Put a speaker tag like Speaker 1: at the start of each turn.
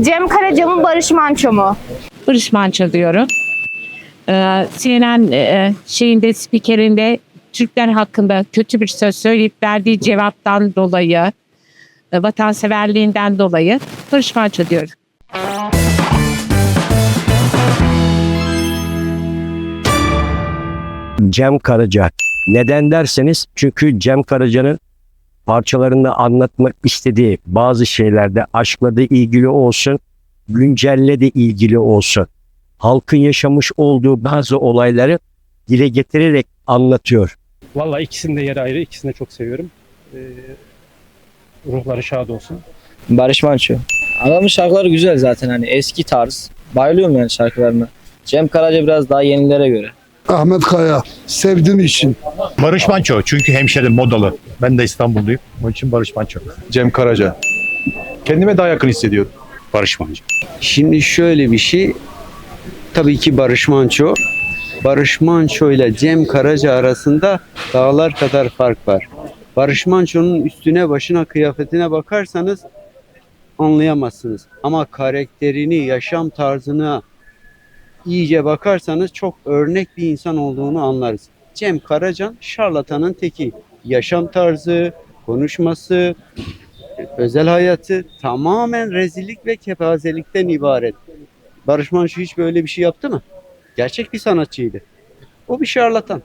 Speaker 1: Cem Karaca mı Barış Manço mu?
Speaker 2: Barış Manço diyorum. Ee, CNN e, şeyinde spikerinde Türkler hakkında kötü bir söz söyleyip verdiği cevaptan dolayı e, vatanseverliğinden dolayı Barış Manço diyorum.
Speaker 3: Cem Karaca. Neden derseniz çünkü Cem Karaca'nın parçalarında anlatmak istediği bazı şeylerde aşkla da ilgili olsun, güncelle de ilgili olsun. Halkın yaşamış olduğu bazı olayları dile getirerek anlatıyor.
Speaker 4: Valla ikisinin de yeri ayrı. İkisini de çok seviyorum. Ee, ruhları şad olsun.
Speaker 5: Barış Manço. Adamın şarkıları güzel zaten hani eski tarz. Bayılıyorum yani şarkılarına. Cem Karaca biraz daha yenilere göre.
Speaker 6: Ahmet Kaya. Sevdiğim için.
Speaker 7: Barış Manço çünkü hemşerim modalı. Ben de İstanbulluyum. Onun için Barış Manço.
Speaker 8: Cem Karaca. Kendime daha yakın hissediyorum.
Speaker 7: Barış Manço.
Speaker 9: Şimdi şöyle bir şey. Tabii ki Barış Manço. Barış Manço ile Cem Karaca arasında dağlar kadar fark var. Barış Manço'nun üstüne başına kıyafetine bakarsanız anlayamazsınız. Ama karakterini, yaşam tarzına iyice bakarsanız çok örnek bir insan olduğunu anlarız. Cem Karacan şarlatanın teki. Yaşam tarzı, konuşması, özel hayatı tamamen rezillik ve kepazelikten ibaret. Barış Manço hiç böyle bir şey yaptı mı? Gerçek bir sanatçıydı. O bir şarlatan.